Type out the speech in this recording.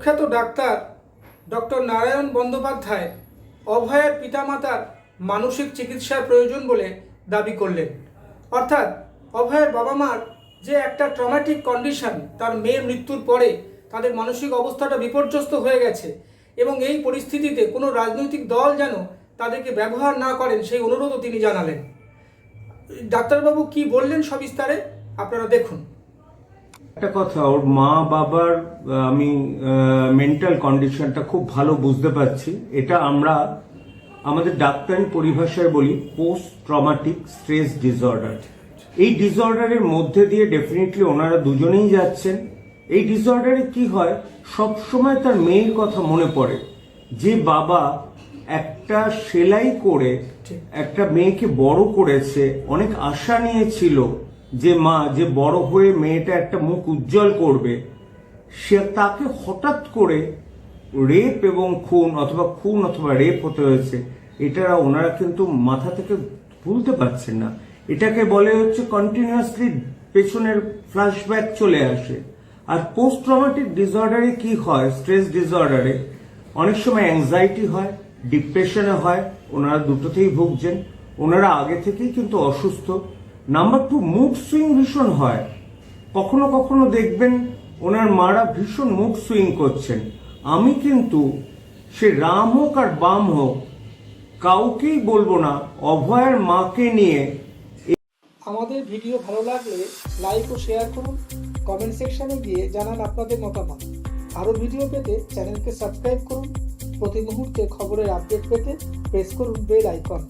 প্রখ্যাত doctor doctor Narayan Bandyopadhyay অভয়ের পিতামাতার মানসিক চিকিৎসার প্রয়োজন বলে দাবি করলেন। অর্থাৎ অভয়ের বাবা মার যে একটা ট্রমাটিক কন্ডিশন তার মেয়ের মৃত্যুর পরে তাদের মানসিক অবস্থাটা বিপর্যস্ত হয়ে গেছে এবং এই পরিস্থিতিতে কোনো রাজনৈতিক দল যেন তাদেরকে ব্যবহার না করেন সেই অনুরোধও তিনি জানালেন। ডাক্তারবাবু কি বললেন সবিস্তারে, আপনারা দেখুন। একটা কথা ওর মা বাবার আমি মেন্টাল কন্ডিশনটা খুব ভালো বুঝতে পারছি। এটা আমরা আমাদের ডাক্তারি পরিভাষায় বলি পোস্ট ট্রমাটিক স্ট্রেস ডিসঅর্ডার এই ডিসঅর্ডারের মধ্যে দিয়ে ডেফিনেটলি ওনারা দুজনেই যাচ্ছেন। এই ডিসঅর্ডারে কি হয় সব সময় তার মেয়ের কথা মনে পড়ে যে বাবা একটা সেলাই করে একটা মেয়েকে বড় করেছে অনেক আশা নিয়েছিল যে মা, যে বড় হয়ে মেয়েটা একটা মুখ উজ্জ্বল করবে, সে তাকে হঠাৎ করে রেপ এবং খুন অথবা খুন অথবা রেপ হতে হয়েছে, এটা ওনারা কিন্তু মাথা থেকে ভুলতে পারছেন না। এটাকে বলে হচ্ছে কন্টিনিউয়াসলি পেছনের ফ্ল্যাশব্যাক চলে আসে। আর পোস্ট ট্রমাটিক ডিসঅর্ডারে কি হয়? স্ট্রেস ডিসঅর্ডারে অনেক সময় অ্যাংজাইটি হয় ডিপ্রেশনে হয়, ওনারা দুটোতেই ভুগছেন। ওনারা আগে থেকেই কিন্তু অসুস্থ। নাম্বার টু মুড সুইং ভীষণ হয়। কখনো কখনো দেখবেন ওনার মারা ভীষণ মুড সুইং করছেন। আমি কিন্তু সে রাম হোক আর বাম হোক, কাউকেই বলব না, অভয়ের মাকে নিয়ে আমাদের ভিডিও ভালো লাগলে লাইক ও শেয়ার করুন। কমেন্ট সেকশনে গিয়ে জানান আপনাদের মতামত। আরও ভিডিও পেতে চ্যানেলকে সাবস্ক্রাইব করুন। প্রতি মুহূর্তে খবরের আপডেট পেতে প্রেস করুন বেল আইকন।